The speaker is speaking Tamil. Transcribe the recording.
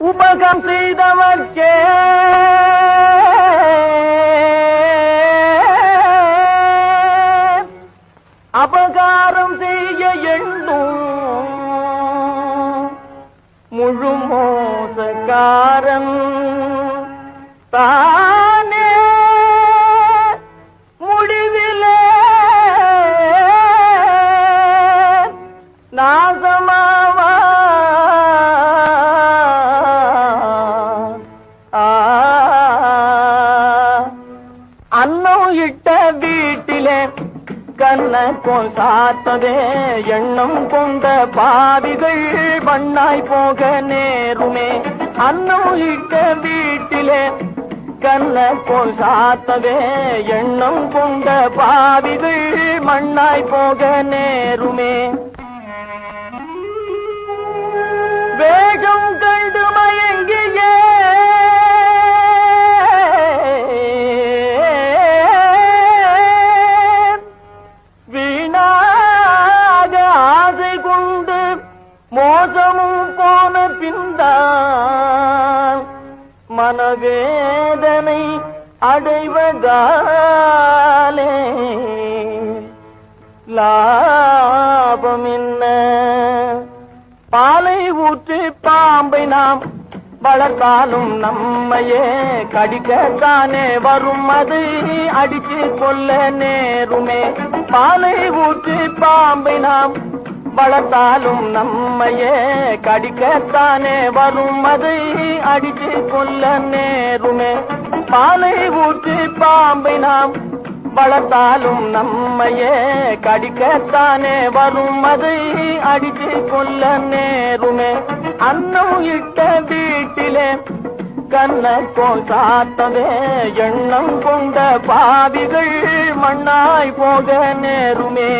உபகம் செய்தவர்க்கே. அபகாரம் செய்ய எண்ணும் முழு மோசக்காரன் தான் வீட்டிலே கண்ண போல் சாத்ததே எண்ணம் கொண்ட பாவிகள் பண்ணாய் போக நேருமே. அன்னம் இட்ட வீட்டிலே கண்ண போல் சாத்ததே எண்ணம் கொண்ட பாவிகள் மண்ணாய் போக நேருமே. மனவேதனை அடைவதாலே லாபம் என்ன பாலை ஊற்றி பாம்பை நாம் வளர்த்தாலும் நம்மையே கடிக்கத்தானே வரும். அது அடித்து கொள்ள நேருமே. பாலை ஊற்றி பாம்பை நாம் வளர்த்தாலும் நம்மையே கடிக்கத்தானே வரும் அதை அடித்து கொல்ல நேருமே. பாலை ஊற்றி பாம்பை நாம் வளர்த்தாலும் நம்மையே கடிக்கத்தானே வரும் அதை அடித்து கொல்ல நேருமே. அன்னம் இட்ட வீட்டிலே கண்ண போல் சாத்ததே எண்ணம் கொண்ட பாவிகள் மண்ணாய் போக நேருமே.